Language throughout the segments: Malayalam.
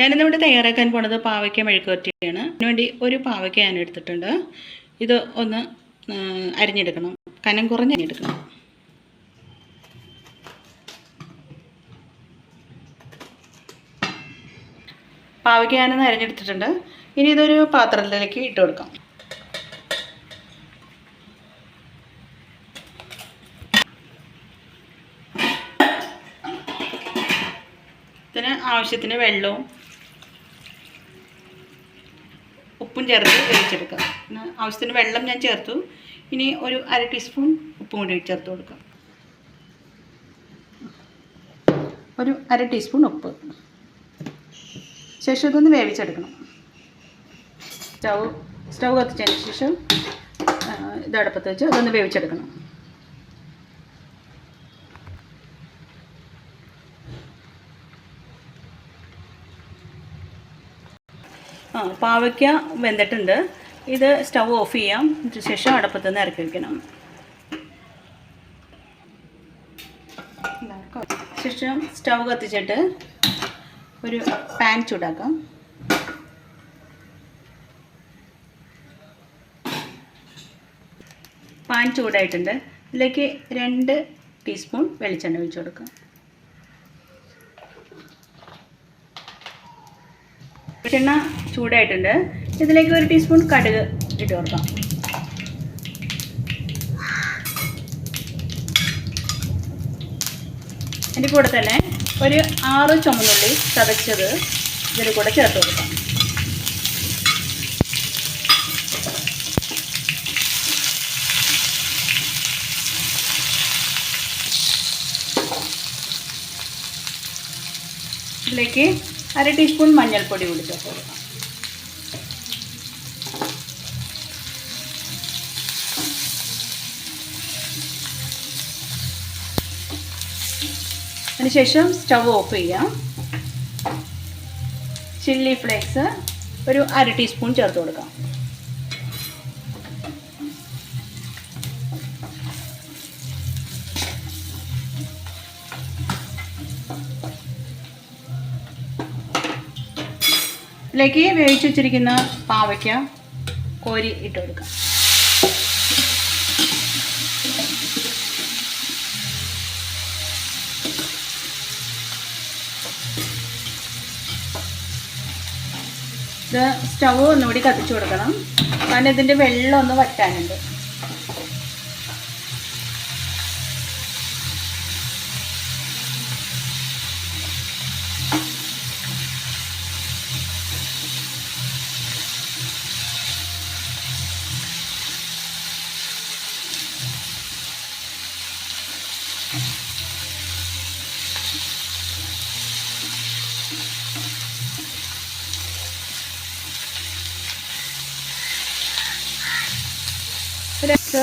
ഞാനിന്നിവിടെ തയ്യാറാക്കാൻ പോണത് പാവയ്ക്ക മെഴുക്കുവരട്ടിയാണ് അതിനുവേണ്ടി ഒരു പാവയ്ക്ക ഞാൻ എടുത്തിട്ടുണ്ട്. ഇത് ഒന്ന് അരിഞ്ഞെടുക്കണം. കനം കുറഞ്ഞ് അരിഞ്ഞെടുക്കണം. പാവയ്ക്ക ഞാനൊന്ന് അരിഞ്ഞെടുത്തിട്ടുണ്ട്. ഇനി ഇതൊരു പാത്രത്തിലേക്ക് ഇട്ട് കൊടുക്കാം. ആവശ്യത്തിന് വെള്ളവും ഉപ്പും ചേർത്ത് വേവിച്ചെടുക്കാം. പിന്നെ ആവശ്യത്തിന് വെള്ളം ഞാൻ ചേർത്തു. ഇനി ഒരു അര ടീസ്പൂൺ ഉപ്പും കൂടി ചേർത്ത് കൊടുക്കാം. ഒരു അര ടീസ്പൂൺ ഉപ്പ്. ശേഷം ഇതൊന്ന് വേവിച്ചെടുക്കണം. സ്റ്റൗ സ്റ്റൗ കത്തിച്ചതിന് ശേഷം ഇത് അടുപ്പത്ത് വെച്ച് അതൊന്ന് വേവിച്ചെടുക്കണം. പാവയ്ക്ക വെന്തിട്ടുണ്ട്. ഇത് സ്റ്റൗ ഓഫ് ചെയ്യാം. ശേഷം അടുപ്പത്ത് നിന്ന് ഇറക്കി വയ്ക്കണം ശേഷം സ്റ്റൗ കത്തിച്ചിട്ട് ഒരു പാൻ ചൂടാക്കാം. പാൻ ചൂടായിട്ടുണ്ട്. ഇതിലേക്ക് രണ്ട് ടീസ്പൂൺ വെളിച്ചെണ്ണ ഒഴിച്ചു കൊടുക്കാം. വെളിച്ചെണ്ണ ചൂടായിട്ടുണ്ട്. ഇതിലേക്ക് ഒരു ടീസ്പൂൺ കടുക് ഇട്ട് കൊടുക്കാം. അതിന്റെ കൂടെ തന്നെ ഒരു ആറ് ചുമന്നുള്ളി ചതച്ചത് ഇതിന് കൂടെ ചേർത്ത് കൊടുക്കാം. ഇതിലേക്ക് അര ടീസ്പൂൺ മഞ്ഞൾപ്പൊടി കൂടി ചേർത്ത് കൊടുക്കാം. അതിനുശേഷം സ്റ്റവ് ഓഫ് ചെയ്യാം. ചില്ലി ഫ്ലേക്സ് ഒരു അര ടീസ്പൂൺ ചേർത്ത് കൊടുക്കാം. ഇതിലേക്ക് വേവിച്ച് വെച്ചിരിക്കുന്ന പാവയ്ക്ക കോരി ഇട്ട് കൊടുക്കാം. ഇത് സ്റ്റവ് ഒന്നുകൂടി കത്തിച്ചു കൊടുക്കണം. കാരണം ഇതിന്റെ വെള്ളം ഒന്ന് വറ്റാനുണ്ട്.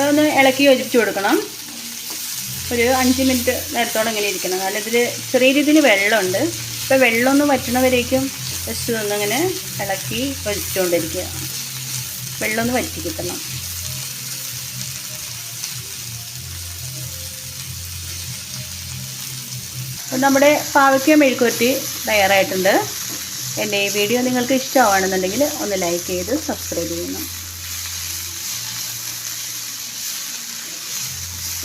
ഒന്ന് ഇളക്കി യോജിപ്പിച്ച് കൊടുക്കണം. ഒരു അഞ്ച് മിനിറ്റ് നേരത്തോളം ഇങ്ങനെ ഇരിക്കണം. കാരണം ഇതിൽ ചെറിയ രീതിയിൽ വെള്ളമുണ്ട്. ഇപ്പോൾ വെള്ളം ഒന്ന് വറ്റണവരേക്കും ജസ്റ്റ് ഒന്നിങ്ങനെ ഇളക്കി ഒഴിച്ചുകൊണ്ടിരിക്കുക വെള്ളം ഒന്ന് വറ്റി കിട്ടണം. അപ്പം നമ്മുടെ പാവയ്ക്ക മെഴുക്കുവരട്ടി തയ്യാറായിട്ടുണ്ട്. എന്റെ ഈ വീഡിയോ നിങ്ങൾക്ക് ഇഷ്ടമാണെന്നുണ്ടെങ്കിൽ ഒന്ന് ലൈക്ക് ചെയ്ത് സബ്സ്ക്രൈബ് ചെയ്യണം.